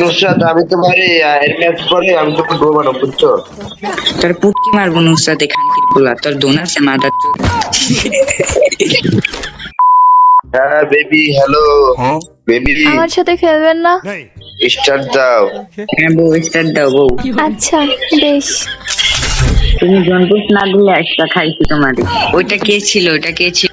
নুসরাত আমি তোমার ম্যাচ করে আমি ডোবানো বুঝছ? তোর পুটকি মারবো নুসরাত খানকির পোলা তোর দোন আছে মাদার হ্যাঁ বেবি হ্যালো। বেবি আমার সাথে খেলবেন না? স্টার্ট দাও। হ্যাঁ বউ স্টার্ট দাও বউ। আচ্ছা বেশ। তুমি জনপুর না দিলে একটা খাইছি তোমারে ওইটা কে ছিল ওইটা কে ছিল?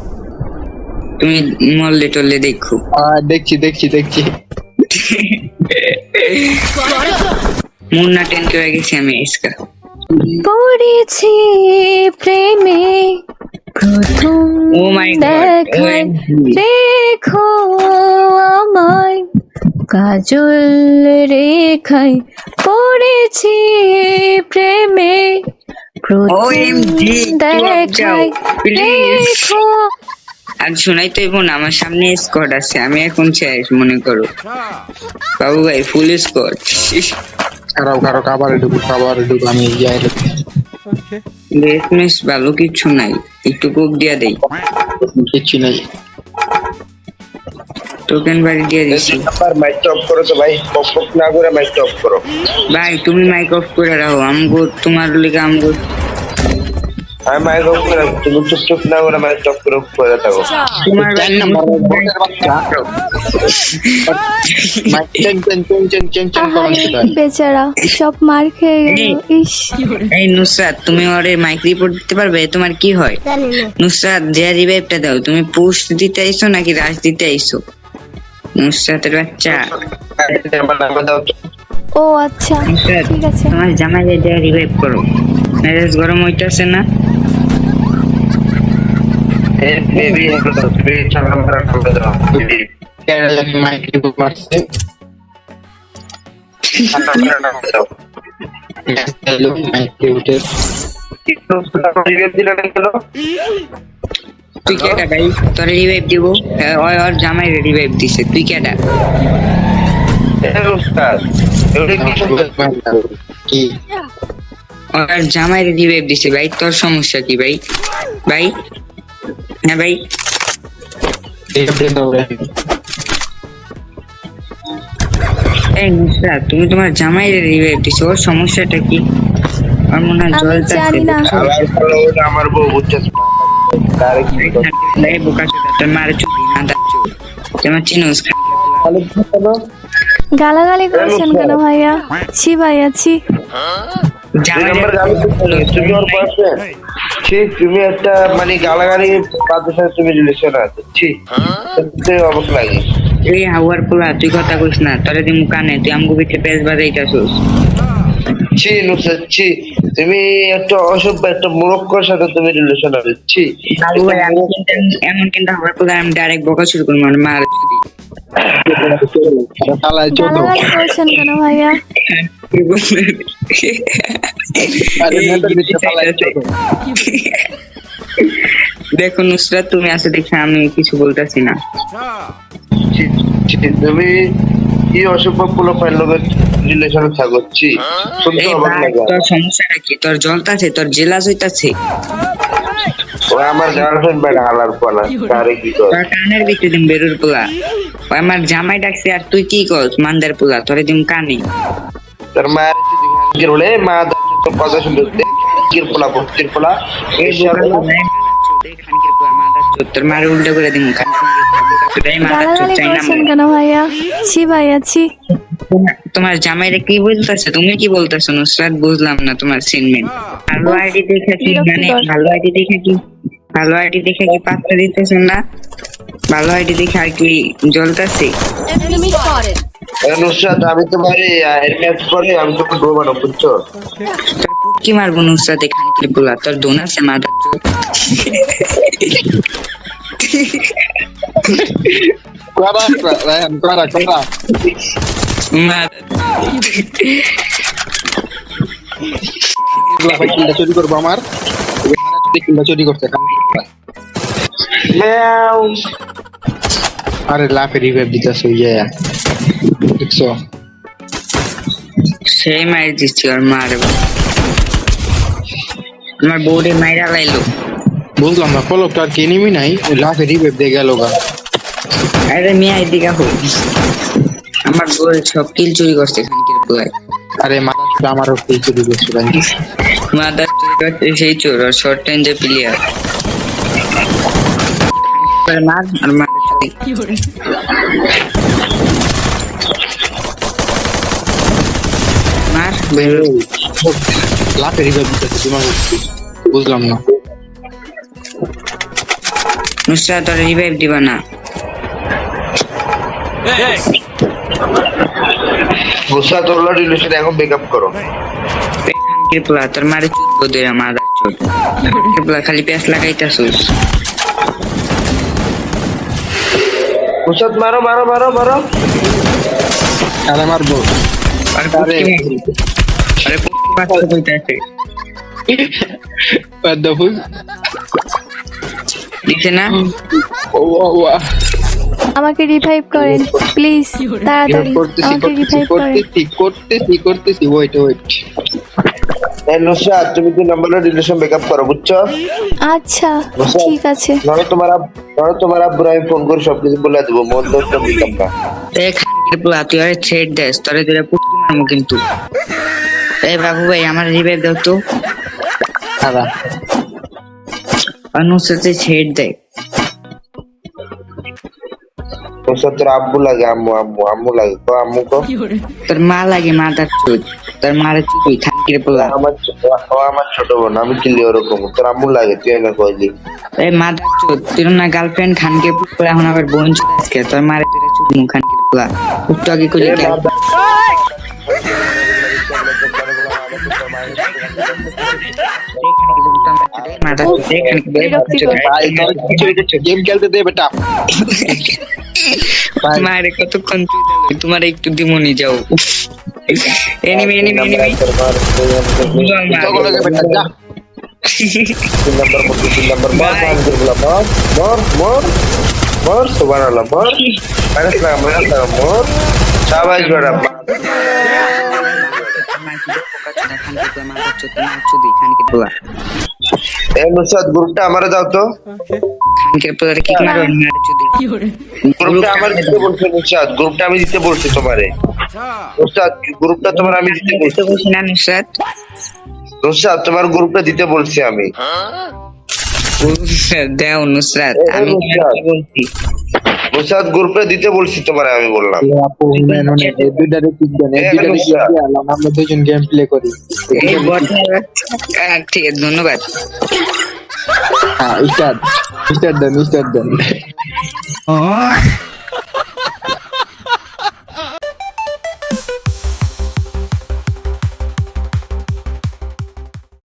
তুমি মরলে টললে দেখো দেখছি দেখছি দেখছি। মুন্না টেন হয়ে গেছি আমি ইসকা পড়েছি প্রেমে। প্রথম Oh দেখায় দেখো আমায়। কাজল রেখায় পড়েছি প্রেমে। প্রথম OMG, দেখায়. দেখো আর শোনাই তো এবং আমার সামনে স্কট আছে আমি এখন শেষ মনে করো। বাবু ভাই ফুল স্কট কারও কারও খাবার ঢুকু খাবার ঢুকু আমি যাই বেশ ভালো কিছু নাই একটু কোক দিয়া দেই। কিছু নেই। টোকেন বাড়ি দিয়ে দিছি। নাম্বার মাইক টপ করো তো ভাই পপ পপ না করে মাইক টপ করো। ভাই তুমি মাইক অফ করে রাখো আমগো তোমার লিগে আমগো আমি মাইক অফ করে তুমি চুপ চুপ না করে মাইক টপ করে করে থাকো তোমার বেচারা সব মার খেয়ে ইস। এই নুসরাত তুমি ওরে মাইক রিপোর্ট দিতে পারবে? কি হয়? নুসরাত যে রিভাইভটা দাও। তুমি পুশ দিতে আইছো নাকি রাশ দিতে আইছো নুসরাতের বাচ্চা। আমার দাও ও আচ্ছা। নুসরাত ঠিক আছে। তোমার জামাই যে রিভাইভ করো। মেজাজ গরম হইতাছে না। তুই কেটা ভাই? তোর রিভাইভ দিব। ওই ওর জামাই রিভাইভ দিছে। তুই কেটা কি? শুনতে কি ওর জামাই রিভাইভ দিছে ভাই তোর সমস্যা কি ভাই? ভাই? হ্যাঁ ভাই? তুমি তোমার জামাই রিভাইভ দিছো ওর সমস্যাটা কি? ওর মনে হয় না। ওটা আমার বউ তারে বোকা চোদা তোমার চিনোস গালাগালি করছেন কেন ভাইয়া? ছি ভাইয়া ছি। তুমি ওর ঠিক তুমি একটা মানে গালাগালি বাদের সাথে তুমি রিলেশন আছে। ছি সত্যি অবাক লাগে এই হাওয়ার পোলা তুই কথা কইস না তোরে দিমু কানে তুই আমগো পিঠে পেজ বাজাইতাছস। ছি নুসরাত ছি। তুমি একটা অসভ্য একটা মুরক্কর সাথে তুমি রিলেশন আছে ছি। এমন কিন্তু হাওয়ার পোলা আমি ডাইরেক্ট বকা শুরু করব মানে মার করছেন কেন ভাইয়া? দেখো নুসরাত তুমি আছে দেখে আমি কিছু বলতেছি না। ছি, ছি, তুমি কি অসভ্য পোলোফাইল লোকের রিলেশনে থাকো ছি শুনতে এই অবাক ভাই তোর সমস্যাটা কি? তোর জ্বলতাছে তোর জেলাস হইতাছে ও আমার গার্লফ্রেন্ড বেড়া হালার পালা তারে কি কর তোর কানের ভিতরে দিন বেরুর পোলা। ও আমার জামাই ডাকছে আর তুই কি করস মান্দার পোলা তোরে দিন কানে। তোর মায়ের যদি হাঙ্গির বলে মা দাঁড়িয়ে তো কথা শুনতে পোলা ভক্তির পোলা। এই তোর মারে উল্টো করে দিন গালাগালি করছেন কেন ভাইয়া? ছি ভাইয়া ছি। তোমার জামাইরে কি বলতেছে? তুমি কি বলতেছো? নুসরাত বুঝলাম না তোমার সিনমেন ভালো আইডি দেখে কি মানে ভালো আইডি দেখে কি ভালো আইডি দেখে কি পাত্তা দিতেছ না? ভালো আইডি দেখে আর কি জ্বলতাছে? নুসরাত আমি এর ম্যাচ করে আমি বুঝছ? কি মারবো নুসরাত খানকির পোলা তোর দোন আছে মাদার চোদ করা রায়ান করা করা ভাই কিলটা চুরি করব আমার কিলটা চুরি করতে ম্যাও আরে লাফে রিভাইভ দিতেছে ইয়ে দেখছ সেই মার দিচ্ছি ওর মারবো আমার বউরে মাইরা লাইলো বুঝলাম না ফলকটা আর কি নিবি নাই ওই লাফে রিভাইভ দিয়ে গেল গা। আরে মেয়ে এদিকে হোক আমার বউর সব কিল চুরি করছে খানকির পোলায় আরে মাথা আমারও কিল চুরি করছিল মাদার চুরি করছে সেই চোর আর শর্ট রেঞ্জের প্লেয়ার মার আর মার চুরি মার। বের। হ। লাফে রিভাইভ দিতেছে তোমার বুঝলাম না। নুসরাত তোর রিভাইভ দিবা না। গুসা তোলা রিলেশন এখন বেকআপ করো। খানকির পোলা তোর মারে চুদবো দে মাদার চোর। খানকির পোলা খালি পেঁচ লাগাইতাছুস। গুসাত মারো মারো মারো মারো। আরে মারবো। আর। আরে। পুষ্টি মারতে কইতাছে? দিছে না? আমাকে রিভাইভ করেন প্লিজ তাড়াতাড়ি আমাকে রিভাইভ করেন। করতেছি করতেছি করতেছি ওয়েট ওয়েট এই তুমি দুই নম্বরের রিলেশন বেকআপ করো বুঝছ? আচ্ছা ঠিক আছে। নয় তোমার নয় তোমার আব্বুর আমি ফোন করে সবকিছু বলে দেবো মন না তুই আরে তোরে তোরে মারমু কিন্তু। এই বাবু ভাই আমার রিভাইভ দাও তো। আর নুসরাতে ছেড় দেয় নুসরাত তোর আব্বু লাগে আম্মু আম্মু আম্মু লাগে তো আম্মু কো তোর মা লাগে মাদার চোদ তোর মারে চুদুই খানকির পোলা আমার ছোট- ও আমার ছোট বোন আমি কিনলি ওরকম তোর আম্মু লাগে তুই না কইলি এই মাদার চোদ তোর না গার্লফ্রেন্ড খানকে পোলা এখন আবার বোন চুদ আজকে তোর মারে তোরে চুদমু খানকির পোলা একটু আগে কইলি এ কেন? বাবা। গেম খেলতে দে বেটা ভাই মারে কতক্ষণ তুই যাবে তোমার একটু দিমনি যাও এনিমি এনিমি এনিমি তখন লাগে বেটা যা তিন নম্বর মধ্যে তিন নম্বর মর মান করগুলা মর মর মর মর সুবহানাল্লাহ মর মাইনাস লাগা মাইনাস লাগা মর সাবাস বেটা এ নুসরাত গ্রুপটা আমারে দাও তো। গ্রুপটা আমার দিতে বলছে নুসরাত গ্রুপটা আমি দিতে বলছি তোমারে। নুসরাত গ্রুপটা তোমার আমি দিতে বলছি। নুসরাত। তোমার গ্রুপটা দিতে বলছি আমি। দেও নুসরাত আমি বলছি? নুসরাত গ্রুপে দিতে বলছি তোমার আমি বললাম। আপু মেন এই দুইটারে দেন এই দুইটারে পিক আলাম আমরা দুজন গেম প্লে করি। আহ, ঠিক আছে ধন্যবাদ। হ্যাঁ স্টার্ট স্টার্ট দেন স্টার্ট দেন।